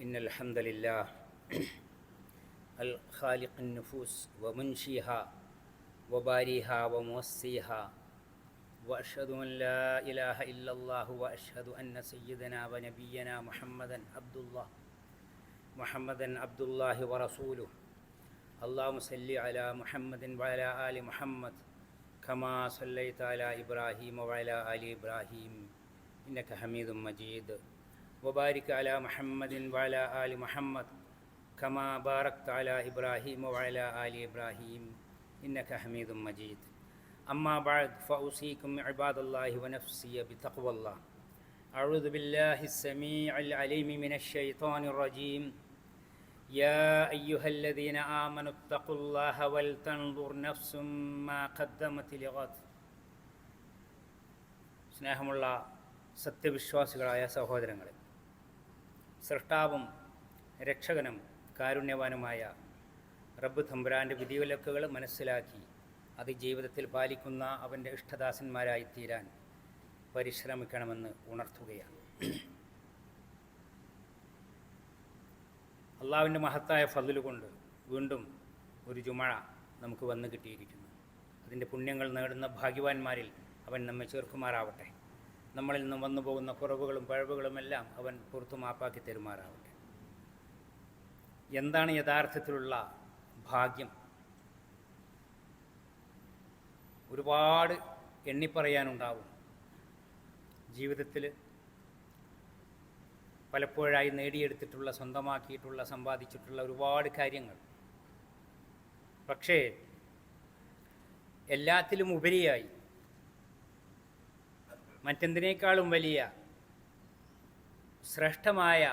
إن الحمد لله الخالق النفوس ومنشيها وباريها وموسيها وأشهد أن لا إله إلا الله وأشهد أن سيدنا ونبينا محمدا عبد الله محمدا عبد الله ورسوله اللهم صل على محمد وعلى آل محمد كما صليت على إبراهيم وعلى آل إبراهيم إنك حميد مجيد وبارك على محمد وعلى آل محمد كما باركت على إبراهيم وعلى آل إبراهيم إنك حميد مجيد أما بعد فأوصيكم عباد الله ونفسي بتقوى الله أعوذ بالله السميع العليم من الشيطان الرجيم يا أيها الذين آمنوا اتقوا الله ولتنظر نفس ما قدمت لغد സ്നേഹമുള്ള സത്യവിശ്വാസികളായ സഹോദരങ്ങളെ സൃഷ്ടാവും രക്ഷകനും കാരുണ്യവാനുമായ റബ്ബ് തമ്പുരാന്റെ വിധിവിലക്കുകൾ മനസ്സിലാക്കി അത് ജീവിതത്തിൽ പാലിക്കുന്ന അവന്റെ ഇഷ്ടദാസന്മാരായി തീരാൻ പരിശ്രമിക്കണമെന്ന് ഉണർത്തുകയാണ്. അള്ളാവിന്റെ മഹത്തായ ഫതിൽ കൊണ്ട് വീണ്ടും ഒരു ജുമഴ നമുക്ക് വന്നു കിട്ടിയിരിക്കുന്നു. അതിന്റെ പുണ്യങ്ങൾ നേടുന്ന ഭാഗ്യവാന്മാരിൽ അവൻ നമ്മെ ചേർക്കുമാറാവട്ടെ. നമ്മളിൽ നിന്നും വന്നു പോകുന്ന കുറവുകളും പഴവുകളുമെല്ലാം അവൻ പുറത്തു മാപ്പാക്കി തരുമാറാവട്ടെ. എന്താണ് യഥാർത്ഥത്തിലുള്ള ഭാഗ്യം? ഒരുപാട് എണ്ണിപ്പറയാനുണ്ടാവും. ജീവിതത്തിൽ പലപ്പോഴായി നേടിയെടുത്തിട്ടുള്ള സ്വന്തമാക്കിയിട്ടുള്ള സമ്പാദിച്ചിട്ടുള്ള ഒരുപാട് കാര്യങ്ങൾ. പക്ഷേ എല്ലാത്തിലും ഉപരിയായി മറ്റെന്തിനേക്കാളും വലിയ ശ്രേഷ്ഠമായ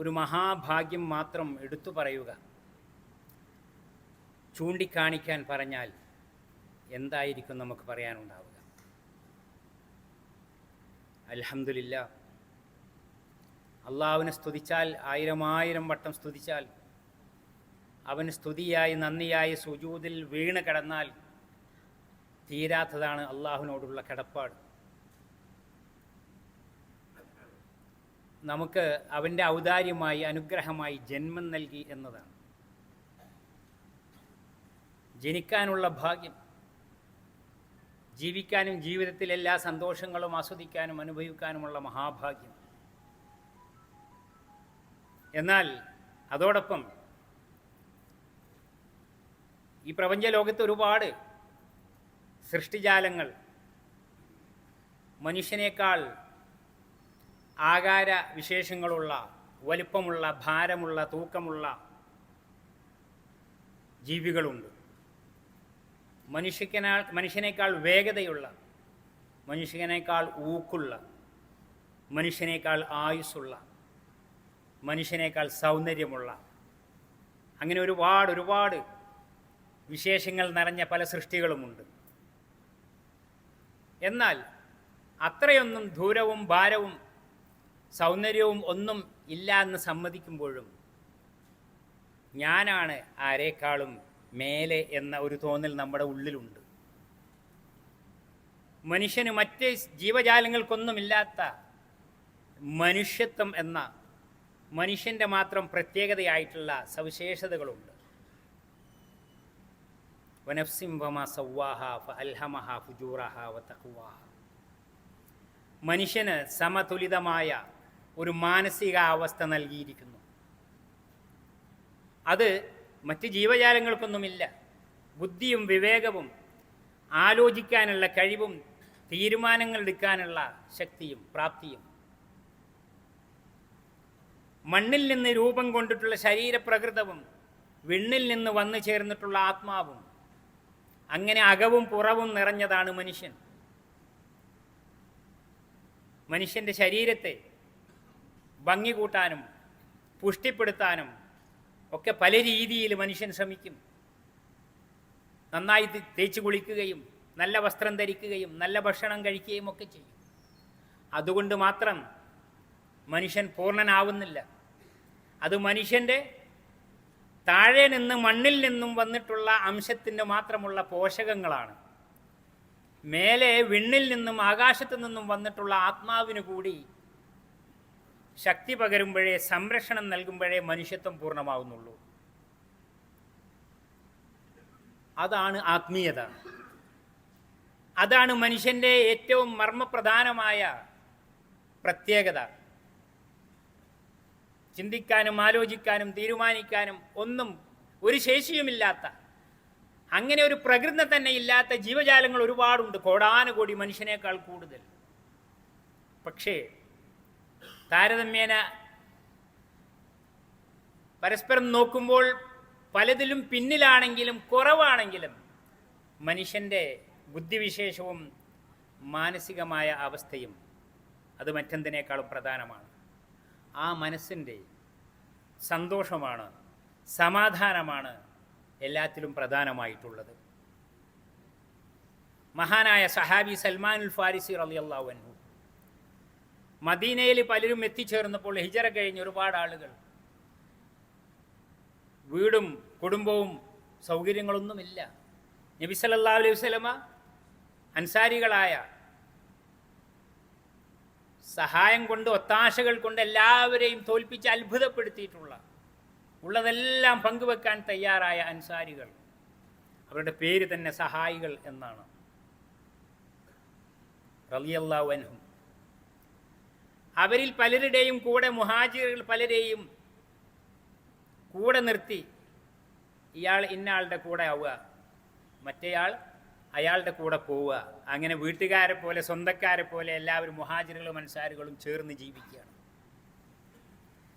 ഒരു മഹാഭാഗ്യം മാത്രം എടുത്തു പറയുക. ചൂണ്ടിക്കാണിക്കാൻ പറഞ്ഞാൽ എന്തായിരിക്കും നമുക്ക് പറയാനുണ്ടാവുക? അലഹമില്ല അള്ളാവിനെ സ്തുതിച്ചാൽ ആയിരം ആയിരം വട്ടം സ്തുതിച്ചാൽ അവന് സ്തുതിയായി നന്ദിയായി സുജൂതിൽ വീണ് കിടന്നാൽ തീരാത്തതാണ് അള്ളാഹുവിനോടുള്ള കടപ്പാട്. നമുക്ക് അവന്റെ ഔദാര്യമായി അനുഗ്രഹമായി ജന്മം നൽകി എന്നതാണ്. ജനിക്കാനുള്ള ഭാഗ്യം ജീവിക്കാനും ജീവിതത്തിൽ എല്ലാ സന്തോഷങ്ങളും ആസ്വദിക്കാനും അനുഭവിക്കാനുമുള്ള മഹാഭാഗ്യം. എന്നാൽ അതോടൊപ്പം ഈ പ്രപഞ്ച ലോകത്ത് ഒരുപാട് സൃഷ്ടിജാലങ്ങൾ മനുഷ്യനേക്കാൾ ആകാര വിശേഷങ്ങളുള്ള വലുപ്പമുള്ള ഭാരമുള്ള തൂക്കമുള്ള ജീവികളുണ്ട്. മനുഷ്യക്കനാൾ മനുഷ്യനേക്കാൾ വേഗതയുള്ള മനുഷ്യനേക്കാൾ ഊക്കുള്ള മനുഷ്യനേക്കാൾ ആയുസ്സുള്ള മനുഷ്യനേക്കാൾ സൗന്ദര്യമുള്ള അങ്ങനെ ഒരുപാട് ഒരുപാട് വിശേഷങ്ങൾ നിറഞ്ഞ പല സൃഷ്ടികളുമുണ്ട്. എന്നാൽ അത്രയൊന്നും ദൂരവും ഭാരവും സൗന്ദര്യവും ഒന്നും ഇല്ല എന്ന് സമ്മതിക്കുമ്പോഴും ഞാനാണ് ആരേക്കാളും മേലെ എന്ന ഒരു തോന്നൽ നമ്മുടെ ഉള്ളിലുണ്ട്. മനുഷ്യന് മറ്റ് ജീവജാലങ്ങൾക്കൊന്നുമില്ലാത്ത മനുഷ്യത്വം എന്ന മനുഷ്യന്റെ മാത്രം പ്രത്യേകതയായിട്ടുള്ള സവിശേഷതകളുണ്ട്. വനഫ്സിം വമ സവ്വാഹ ഫ അൽഹമഹ ഫുജൂറഹ വ തഖ്വാഹ മനുഷ്യന് സമതുലിതമായ ഒരു മാനസികാവസ്ഥ നൽകിയിരിക്കുന്നു. അത് മറ്റ് ജീവജാലങ്ങൾക്കൊന്നുമില്ല. ബുദ്ധിയും വിവേകവും ആലോചിക്കാനുള്ള കഴിവും തീരുമാനങ്ങൾ എടുക്കാനുള്ള ശക്തിയും പ്രാപ്തിയും. മണ്ണിൽ നിന്ന് രൂപം കൊണ്ടിട്ടുള്ള ശരീരപ്രകൃതവും വിണ്ണിൽ നിന്ന് വന്നു ചേർന്നിട്ടുള്ള ആത്മാവും അങ്ങനെ അകവും പുറവും നിറഞ്ഞതാണ് മനുഷ്യൻ. മനുഷ്യന്റെ ശരീരത്തെ ഭംഗി കൂട്ടാനും പുഷ്ടിപ്പെടുത്താനും ഒക്കെ പല രീതിയിൽ മനുഷ്യൻ ശ്രമിക്കും. നന്നായി തേച്ച് കുളിക്കുകയും നല്ല വസ്ത്രം ധരിക്കുകയും നല്ല ഭക്ഷണം കഴിക്കുകയും ഒക്കെ ചെയ്യും. അതുകൊണ്ട് മാത്രം മനുഷ്യൻ പൂർണനാവുന്നില്ല. അത് മനുഷ്യന്റെ താഴെ നിന്ന് മണ്ണിൽ നിന്നും വന്നിട്ടുള്ള അംശത്തിന്റെ മാത്രമുള്ള പോഷകങ്ങളാണ്. മേലെ വിണ്ണിൽ നിന്നും ആകാശത്തു നിന്നും വന്നിട്ടുള്ള ആത്മാവിന് കൂടി ശക്തി പകരുമ്പോഴേ സംരക്ഷണം നൽകുമ്പോഴേ മനുഷ്യത്വം പൂർണമാവുന്നുള്ളൂ. അതാണ് ആത്മീയത. അതാണ് മനുഷ്യന്റെ ഏറ്റവും മർമ്മപ്രധാനമായ പ്രത്യേകത. ചിന്തിക്കാനും ആലോചിക്കാനും തീരുമാനിക്കാനും ഒന്നും ഒരു ശേഷിയുമില്ലാത്ത അങ്ങനെ ഒരു പ്രകൃതി തന്നെ ഇല്ലാത്ത ജീവജാലങ്ങൾ ഒരുപാടുണ്ട്. കോടാനുകോടി മനുഷ്യനേക്കാൾ കൂടുതൽ. പക്ഷേ താരതമ്യേന പരസ്പരം നോക്കുമ്പോൾ പലതിലും പിന്നിലാണെങ്കിലും കുറവാണെങ്കിലും മനുഷ്യന്റെ ബുദ്ധിവിശേഷവും മാനസികമായ അവസ്ഥയും അത് മറ്റെന്തിനേക്കാളും പ്രധാനമാണ്. ആ മനസ്സിന്റെ സന്തോഷമാണ് സമാധാനമാണ് എല്ലാത്തിലും പ്രധാനമായിട്ടുള്ളത്. മഹാനായ സഹാബി സൽമാനുൽ ഫാരിസി റളിയല്ലാഹു അൻഹു മദീനയിൽ പലരും എത്തിച്ചേർന്നപ്പോൾ ഹിജറ കഴിഞ്ഞ് ഒരുപാട് ആളുകൾ. വീടും കുടുംബവും സൗകര്യങ്ങളൊന്നുമില്ല. നബി സല്ലല്ലാഹു അലൈഹി വസല്ലമ അൻസാരികളായ സഹായം കൊണ്ട് ഒത്താശകൾ കൊണ്ട് എല്ലാവരെയും തോൽപ്പിച്ച് അത്ഭുതപ്പെടുത്തിയിട്ടുള്ള ഉള്ളതെല്ലാം പങ്കുവെക്കാൻ തയ്യാറായ അൻസാരികൾ. അവരുടെ പേര് തന്നെ സഹായികൾ എന്നാണ്. റളിയല്ലാഹു അൻഹും. അവരിൽ പലരുടെയും കൂടെ മുഹാജിറുകൾ പലരെയും കൂടെ നിർത്തി ഇയാൾ ഇന്നയാളുടെ കൂടെ ആവുക മറ്റേയാൾ അയാളുടെ കൂടെ പോവുക. അങ്ങനെ വീട്ടുകാരെ പോലെ സ്വന്തക്കാരെ പോലെ എല്ലാവരും മുഹാജിറുകളും അൻസാരികളും ചേർന്ന് ജീവിക്കുകയാണ്.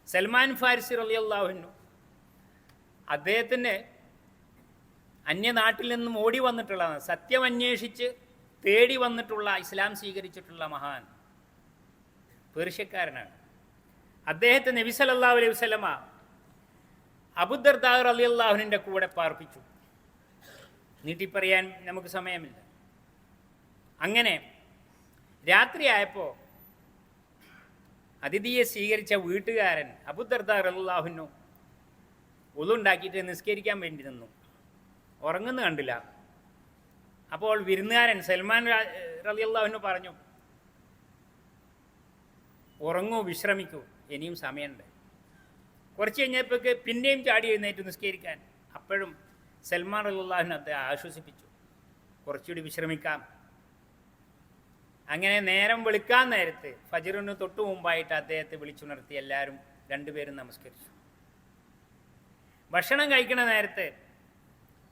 സൽമാൻ ഫാരിസി റളിയല്ലാഹുവിനു അദ്ദേഹത്തിന് അന്യനാട്ടിൽ നിന്നും ഓടി വന്നിട്ടുള്ളതാണ്. സത്യം അന്വേഷിച്ച് തേടി വന്നിട്ടുള്ള ഇസ്ലാം സ്വീകരിച്ചിട്ടുള്ള മഹാൻ. പേർഷ്യക്കാരനാണ്. അദ്ദേഹത്തെ നബി അലൈഹി വസല്ലമ അബുദർദാർ അലി അള്ളാഹുവിന്റെ കൂടെ പാർപ്പിച്ചു. നീട്ടിപ്പറയാൻ നമുക്ക് സമയമില്ല. അങ്ങനെ രാത്രിയായപ്പോൾ അതിഥിയെ സ്വീകരിച്ച വീട്ടുകാരൻ അബുദർദാർ അള്ളാഹുനു ഉളുണ്ടാക്കിയിട്ട് നിസ്കരിക്കാൻ വേണ്ടി നിന്നു. ഉറങ്ങുന്ന കണ്ടില്ല. അപ്പോൾ വിരുന്നുകാരൻ സൽമാൻ റലിയല്ലാഹുനു പറഞ്ഞു ഉറങ്ങൂ വിശ്രമിക്കൂ. ഇനിയും സമയമുണ്ട്. കുറച്ച് കഴിഞ്ഞപ്പോഴേക്ക് പിന്നെയും ചാടി എഴുന്നേറ്റ് നിസ്കരിക്കാൻ. അപ്പോഴും സൽമാൻ അള്ളാഹുവിനെ അദ്ദേഹം ആശ്വസിപ്പിച്ചു. കുറച്ചുകൂടി വിശ്രമിക്കാം. അങ്ങനെ നേരം വിളിക്കാൻ നേരത്ത് ഫജറിന് തൊട്ടു മുമ്പായിട്ട് അദ്ദേഹത്തെ വിളിച്ചുണർത്തി എല്ലാവരും രണ്ടുപേരും നമസ്കരിച്ചു. ഭക്ഷണം കഴിക്കണ നേരത്ത്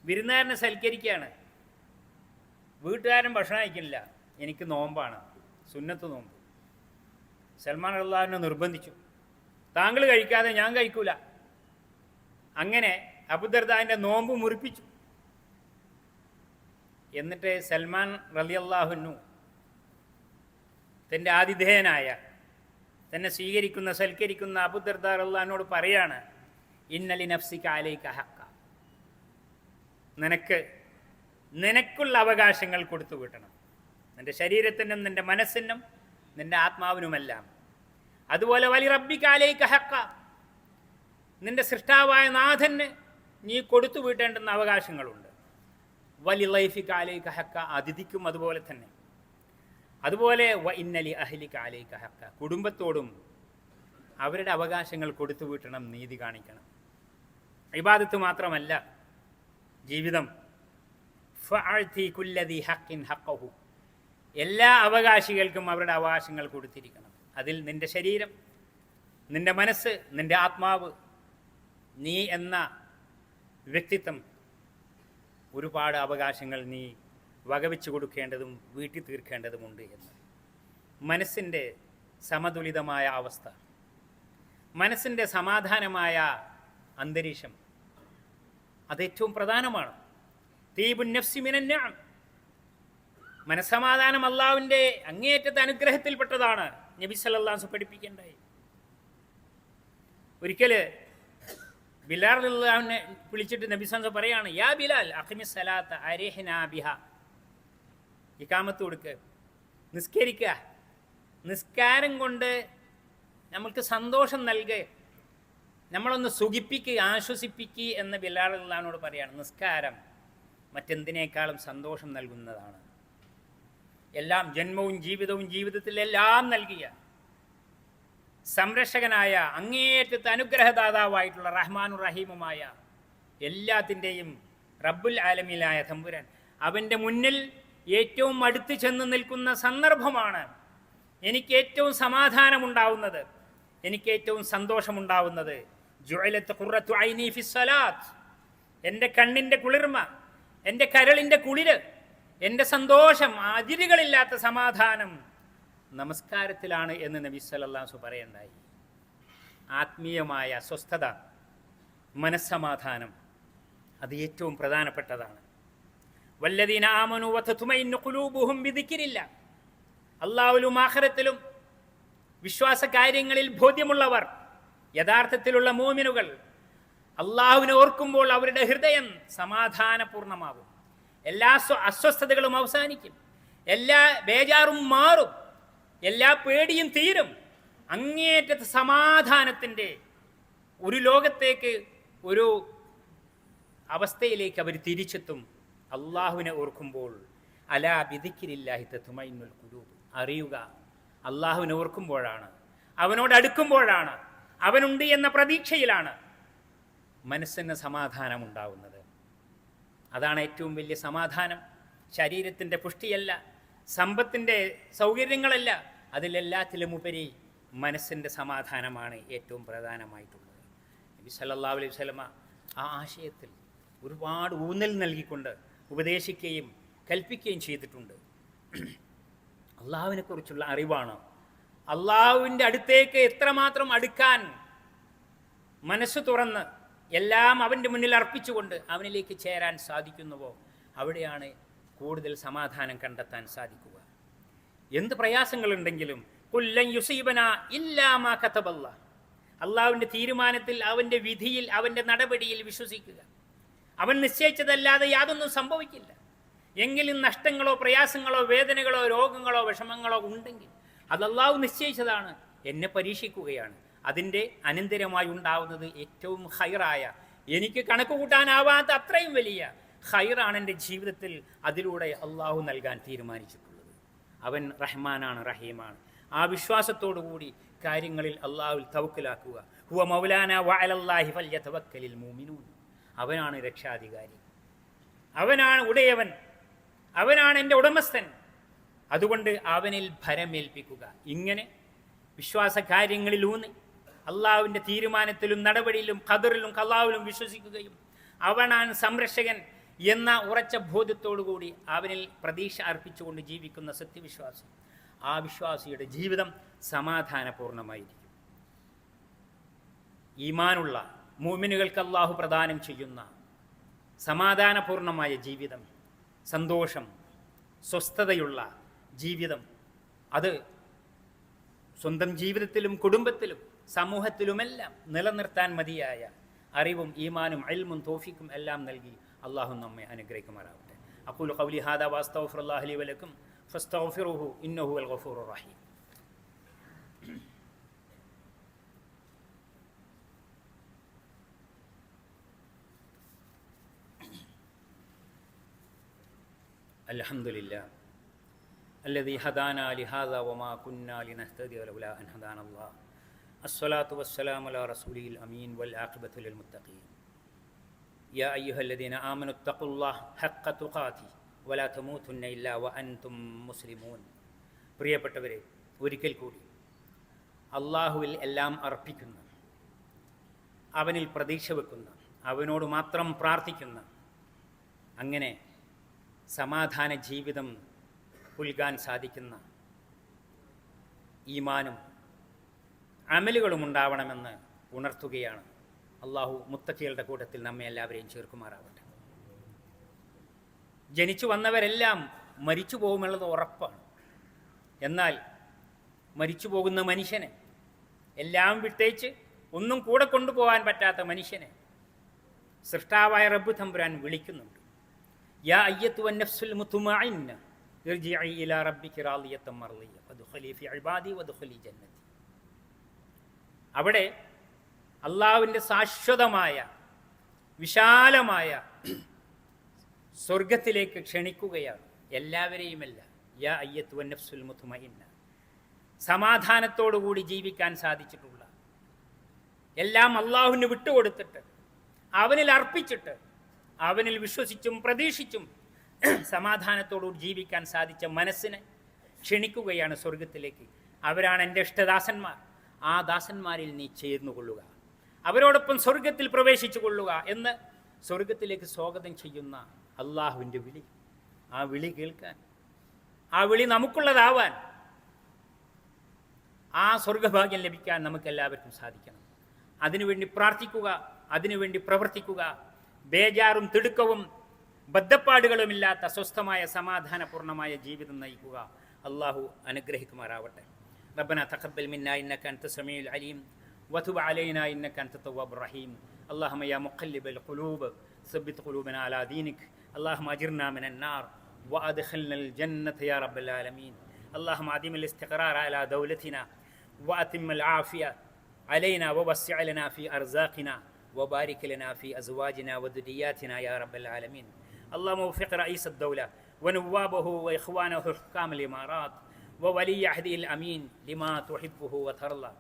വിരുന്നുകാരനെ സൽക്കരിക്കുകയാണ്. വീട്ടുകാരൻ ഭക്ഷണം കഴിക്കുന്നില്ല. എനിക്ക് നോമ്പാണ്. സുന്നത്ത് നോമ്പ്. സൽമാൻ അള്ളാഹുവിനെ നിർബന്ധിച്ചു. താങ്കൾ കഴിക്കാതെ ഞാൻ കഴിക്കൂല. അങ്ങനെ അബുദർദാന്റെ നോമ്പ് മുറിപ്പിച്ചു. എന്നിട്ട് സൽമാൻ റലി അള്ളാഹുനു തന്റെ ആതിഥേയനായ തന്നെ സ്വീകരിക്കുന്ന സൽക്കരിക്കുന്ന അബുദർദാർ അള്ളഹാനോട് പറയാണ് ഇന്നലി നഫ്സിക്ക് ആലയിക്ക ഹക്ക. നിനക്ക് നിനക്കുള്ള അവകാശങ്ങൾ കൊടുത്തു കിട്ടണം നിന്റെ ശരീരത്തിനും നിന്റെ മനസ്സിനും നിന്റെ ആത്മാവിനുമെല്ലാം. അതുപോലെ വലി റബ്ബിക്കാലേക്ക് ഹക്ക നിന്റെ സൃഷ്ടാവായ നാഥന് നീ കൊടുത്തു വീട്ടേണ്ടുന്ന അവകാശങ്ങളുണ്ട്. വലി ലൈഫിക്കാലേക്ക് ഹക്ക അതിഥിക്കും അതുപോലെ തന്നെ. അതുപോലെ വ ഇന്നലി അഹ്ലിക്ക് ആലേക്ക് ഹക്ക കുടുംബത്തോടും അവരുടെ അവകാശങ്ങൾ കൊടുത്തു വീട്ടണം നീതി കാണിക്കണം. ഇബാദത്ത് മാത്രമല്ല ജീവിതം. ഫഅഴ്തി കുല്ലദി ഹക്കിൻ ഹക്കഹു എല്ലാ അവകാശികൾക്കും അവരുടെ അവകാശങ്ങൾ കൊടുത്തിരിക്കണം. അതിൽ നിന്റെ ശരീരം നിന്റെ മനസ്സ് നിന്റെ ആത്മാവ് നീ എന്ന വ്യക്തിത്വം ഒരുപാട് അവകാശങ്ങൾ നീ വകവെച്ച് കൊടുക്കേണ്ടതും വീട്ടി തീർക്കേണ്ടതുമുണ്ട് എന്ന്. മനസ്സിന്റെ സമതുലിതമായ അവസ്ഥ മനസ്സിന്റെ സമാധാനമായ അന്തരീക്ഷം അതേറ്റവും പ്രധാനമാണ്. തീബുന്നഫ്സിമിനാണ് മനസ്സമാധാനം അള്ളാവിന്റെ അങ്ങേയറ്റത്തെ അനുഗ്രഹത്തിൽപ്പെട്ടതാണ് നബി സല്ലാസ് പഠിപ്പിക്കേണ്ടായി ഒരിക്കൽ ബിലാൽ അള്ളാഹിനെ വിളിച്ചിട്ട് നബി സൻസ പറയാണ് യാ ബിലാൽ അഖിമി സലാത്ത അരേഹനാബിഹ ഇക്കാമത്ത് കൊടുക്ക്. നിസ്കരിക്കുക. നിസ്കാരം കൊണ്ട് നമ്മൾക്ക് സന്തോഷം നൽകുക നമ്മളൊന്ന് സുഖിപ്പിക്കുക ആശ്വസിപ്പിക്കുക എന്ന് ബിലാൽ അള്ളഹാനോട് പറയാണ്. നിസ്കാരം മറ്റെന്തിനേക്കാളും സന്തോഷം നൽകുന്നതാണ്. എല്ലാം ജന്മവും ജീവിതവും ജീവിതത്തിൽ എല്ലാം നൽകിയ സംരക്ഷകനായ അങ്ങേയറ്റത്തെ അനുഗ്രഹദാതാവായിട്ടുള്ള റഹ്മാനു റഹീമുമായ എല്ലാത്തിന്റെയും റബ്ബുൽ ആലമിലായ തമ്പുരാൻ അവന്റെ മുന്നിൽ ഏറ്റവും അടുത്ത് ചെന്ന് നിൽക്കുന്ന സന്ദർഭമാണ് എനിക്ക് ഏറ്റവും സമാധാനമുണ്ടാവുന്നത് എനിക്ക് ഏറ്റവും സന്തോഷമുണ്ടാവുന്നത്. ജുഅലത്ത് കുറത്തു ഐനീഫിസ് സലാത്ത് എന്റെ കണ്ണിന്റെ കുളിർമ എന്റെ കരളിന്റെ കുളിര് എന്റെ സന്തോഷം അതിരുകളില്ലാത്ത സമാധാനം നമസ്കാരത്തിലാണ് എന്ന് നബി സല്ലല്ലാഹു പറയുണ്ടായി ആത്മീയമായ സ്വസ്ഥത മനസ്സമാധാനം അത് ഏറ്റവും പ്രധാനപ്പെട്ടതാണ്. വല്ലദീന ആമനു വതതുമൈന്നു അള്ളാഹുലും ആഖിറത്തിലും വിശ്വാസ കാര്യങ്ങളിൽ ബോധ്യമുള്ളവർ യഥാർത്ഥത്തിലുള്ള മോമിനുകൾ അള്ളാഹുവിനെ ഓർക്കുമ്പോൾ അവരുടെ ഹൃദയം സമാധാനപൂർണമാകും എല്ലാ അസ്വസ്ഥതകളും അവസാനിക്കും. എല്ലാ ബേജാറും മാറും. എല്ലാ പേടിയും തീരും. അങ്ങേറ്റ സമാധാനത്തിന്റെ ഒരു ലോകത്തേക്ക് ഒരു അവസ്ഥയിലേക്ക് അവർ തിരിച്ചെത്തും. അള്ളാഹുവിനെ ഓർക്കുമ്പോൾ അലാ ബിദിക്കിരില്ലാഹി തത്തുമൈനുൽ അറിയുക അള്ളാഹുവിനെ ഓർക്കുമ്പോഴാണ്. അവനോട് അടുക്കുമ്പോഴാണ്. അവനുണ്ട് എന്ന പ്രതീക്ഷയിലാണ് മനസ്സിന് സമാധാനം ഉണ്ടാവുന്നത്. അതാണ് ഏറ്റവും വലിയ സമാധാനം. ശരീരത്തിന്റെ പുഷ്ടിയല്ല സമ്പത്തിന്റെ സൗകര്യങ്ങളല്ല അതിലെല്ലാത്തിലും ഉപരി മനസ്സിന്റെ സമാധാനമാണ് ഏറ്റവും പ്രധാനമായിട്ടുള്ളത്. നബി സല്ലാ അലൈഹി വസല്ലമ ആ ആശയത്തിൽ ഒരുപാട് ഊന്നൽ നൽകിക്കൊണ്ട് ഉപദേശിക്കുകയും കൽപ്പിക്കുകയും ചെയ്തിട്ടുണ്ട്. അള്ളാഹുവിനെക്കുറിച്ചുള്ള അറിവാണ്. അള്ളാഹുവിന്റെ അടുത്തേക്ക് എത്രമാത്രം അടുക്കാൻ മനസ്സ് തുറന്ന് എല്ലാം അവന്റെ മുന്നിൽ അർപ്പിച്ചുകൊണ്ട് അവനിലേക്ക് ചേരാൻ സാധിക്കുന്നുവോ? അവിടെയാണ് കൂടുതൽ സമാധാനം കണ്ടെത്താൻ സാധിക്കുക. എന്ത് പ്രയാസങ്ങളുണ്ടെങ്കിലും കുല്ലൻ യുസീബന ഇല്ലാമാ കഥബല്ല അള്ളാവിന്റെ തീരുമാനത്തിൽ അവന്റെ വിധിയിൽ അവന്റെ നടപടിയിൽ വിശ്വസിക്കുക. അവൻ നിശ്ചയിച്ചതല്ലാതെ യാതൊന്നും സംഭവിക്കില്ല. എങ്കിലും നഷ്ടങ്ങളോ പ്രയാസങ്ങളോ വേദനകളോ രോഗങ്ങളോ വിഷമങ്ങളോ ഉണ്ടെങ്കിൽ അത് അള്ളാഹു നിശ്ചയിച്ചതാണ് എന്നെ പരീക്ഷിക്കുകയാണ്. അതിന്റെ അനന്തരമായി ഉണ്ടാവുന്നത് ഏറ്റവും ഹൈറായ എനിക്ക് കണക്ക് കൂട്ടാനാവാത്ത അത്രയും വലിയ ഹൈറാണ് എന്റെ ജീവിതത്തിൽ അതിലൂടെ അള്ളാഹു നൽകാൻ തീരുമാനിച്ചിട്ടുള്ളത്. അവൻ റഹ്മാനാണ് റഹീമാണ്. ആ വിശ്വാസത്തോടു കൂടി കാര്യങ്ങളിൽ അള്ളാഹുൽ തവക്കിലാക്കുക. ഹുവ മൗലാന വഅലല്ലാഹി ഫല്യതവക്കലിൽ മൂമിനൂൻ അവനാണ് രക്ഷാധികാരി. അവനാണ് ഉടയവൻ. അവനാണ് എന്റെ ഉടമസ്ഥൻ. അതുകൊണ്ട് അവനിൽ ഭരമേൽപ്പിക്കുക. ഇങ്ങനെ വിശ്വാസ കാര്യങ്ങളിൽ ഊന്നി അള്ളാഹുവിന്റെ തീരുമാനത്തിലും നടപടിയിലും ഖദറിലും കള്ളാവിലും വിശ്വസിക്കുകയും അവനാണ് സംരക്ഷകൻ എന്ന ഉറച്ച ബോധ്യത്തോടുകൂടി അവനിൽ പ്രതീക്ഷ അർപ്പിച്ചുകൊണ്ട് ജീവിക്കുന്ന സത്യവിശ്വാസി. ആ വിശ്വാസിയുടെ ജീവിതം സമാധാനപൂർണമായിരിക്കും. ഈമാനുള്ള മൂമിനുകൾക്ക് അള്ളാഹു പ്രദാനം ചെയ്യുന്ന സമാധാനപൂർണമായ ജീവിതം സന്തോഷം സ്വസ്ഥതയുള്ള ജീവിതം അത് സ്വന്തം ജീവിതത്തിലും കുടുംബത്തിലും സമൂഹത്തിലുമെല്ലാം നിലനിർത്താൻ മതിയായ അറിവും ഈമാനും അൽമും തോഫിക്കും എല്ലാം നൽകി അള്ളാഹു നമ്മെ അനുഗ്രഹിക്കുമാറാവട്ടെ. അക്കുൽ കൗലി ഹാദ വാസ്തഫുല്ലാഹലി വലക്കും. ഫസ്തഫിറുഹു ഇന്നഹു അൽ ഗഫൂർ റഹീം. الحمد لله الذي هدانا لهذا وما كنا لنهتدي لولا أن هدانا അസ്സലാത്തു വസ്സലാമു അല റസൂലിൽ അമീൻ വൽ ആഖിബത്തുൽ മുത്തഖീൻ. യാ അയ്യുഹല്ലദീന ആമനു തഖുല്ലാഹ് ഹഖ തുഖാതി വലാ തമൂതുന്ന ഇല്ലാ വ അൻതും മുസ്ലിമൂൻ. പ്രിയപ്പെട്ടവരെ ഒരിക്കൽ കൂടി അള്ളാഹുവിൽ എല്ലാം അർപ്പിക്കുന്ന അവനിൽ പ്രതീക്ഷ വെക്കുന്ന അവനോട് മാത്രം പ്രാർത്ഥിക്കുന്ന അങ്ങനെ സമാധാന ജീവിതം പുൽകാൻ സാധിക്കുന്ന ഈമാനും അമലുകളും ഉണ്ടാവണമെന്ന് ഉണർത്തുകയാണ്. അള്ളാഹു മുത്തക്കികളുടെ കൂട്ടത്തിൽ നമ്മെ എല്ലാവരെയും ചേർക്കുമാറാവട്ടെ. ജനിച്ചു വന്നവരെല്ലാം മരിച്ചു പോകുമെന്നുള്ളത് ഉറപ്പാണ്. എന്നാൽ മരിച്ചു പോകുന്ന മനുഷ്യനെ എല്ലാം വിട്ടേച്ച് ഒന്നും കൂടെ കൊണ്ടുപോകാൻ പറ്റാത്ത മനുഷ്യനെ സൃഷ്ടാവായ റബ്ബ് തമ്പുരാൻ വിളിക്കുന്നുണ്ട്. യാ അയ്യത്തു നഫ്സുൽ മുത്തുമഇന്ന ഇർജിഇ ഇലാ റബ്ബിക റാളിയത്തൻ മർളിയ വദ്ഖുലി ഫി ഇബാദി വദ്ഖുലി ജന്നതി അവിടെ അള്ളാവിന്റെ ശാശ്വതമായ വിശാലമായ സ്വർഗത്തിലേക്ക് ക്ഷണിക്കുകയാണ്. എല്ലാവരെയുമല്ല. യാ അയ്യത്തു നഫ്സുൽ മുത്തുമഇന്ന സമാധാനത്തോടുകൂടി ജീവിക്കാൻ സാധിച്ചിട്ടുള്ള. എല്ലാം അള്ളാഹുവിന് വിട്ടുകൊടുത്തിട്ട് അവനിൽ അർപ്പിച്ചിട്ട് അവനിൽ വിശ്വസിച്ചും പ്രതീക്ഷിച്ചും സമാധാനത്തോടുകൂടി ജീവിക്കാൻ സാധിച്ച മനസ്സിനെ ക്ഷണിക്കുകയാണ് സ്വർഗത്തിലേക്ക് അവരാണ് എന്റെ ഇഷ്ടദാസന്മാർ. ആ ദാസന്മാരിൽ നീ ചേർന്നു കൊള്ളുക. അവരോടൊപ്പം സ്വർഗത്തിൽ പ്രവേശിച്ചു കൊള്ളുക എന്ന് സ്വർഗത്തിലേക്ക് സ്വാഗതം ചെയ്യുന്ന അള്ളാഹുവിന്റെ വിളി. ആ വിളി കേൾക്കാൻ ആ വിളി നമുക്കുള്ളതാവാൻ ആ സ്വർഗഭാഗ്യം ലഭിക്കാൻ നമുക്ക് എല്ലാവർക്കും സാധിക്കണം. അതിനുവേണ്ടി പ്രാർത്ഥിക്കുക അതിനുവേണ്ടി പ്രവർത്തിക്കുക. ബേജാറും തിടുക്കവും ബദ്ധപ്പാടുകളുമില്ലാത്ത സ്വസ്ഥമായ സമാധാനപൂർണമായ ജീവിതം നയിക്കുക. അള്ളാഹു അനുഗ്രഹിക്കുമാറാവട്ടെ. ربنا تقبل منا إنك أنت السميع العليم وتب علينا إنك أنت التواب الرحيم. اللهم يا مقلب القلوب ثبت قلوبنا على دينك. اللهم أجرنا من النار وأدخلنا الجنة يا رب العالمين. اللهم أدم الاستقرار على دولتنا وأتم العافية علينا ووسع لنا في أرزاقنا وبارك لنا في أزواجنا وذرياتنا يا رب العالمين. اللهم وفق رئيس الدولة ونوابه وإخوانه حكام الإمارات وولي عهده الأمين لما تحبه وترضى.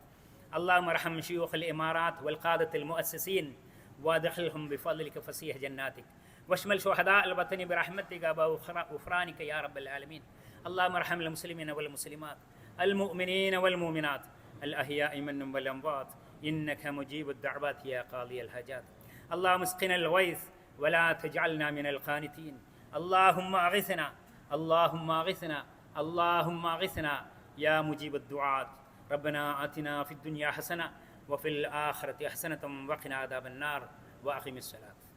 اللهم ارحم شيوخ الإمارات والقادة المؤسسين وادخلهم بفضلك فسيح جناتك. واشمل شهداء الوطن برحمتك وغفرانك يا رب العالمين. اللهم ارحم المسلمين والمسلمات المؤمنين والمؤمنات الأحياء منهم والأموات. إنك مجيب الدعوات يا قاضي الحاجات. اللهم اسقنا الغيث ولا تجعلنا من القانتين. اللهم اغثنا اللهم أغثنا اللهم اغثنا يا مجيب الدعاء ربنا آتنا في الدنيا حسنة وفي الآخرة حسنة وقنا عذاب النار وأقم الصلاة.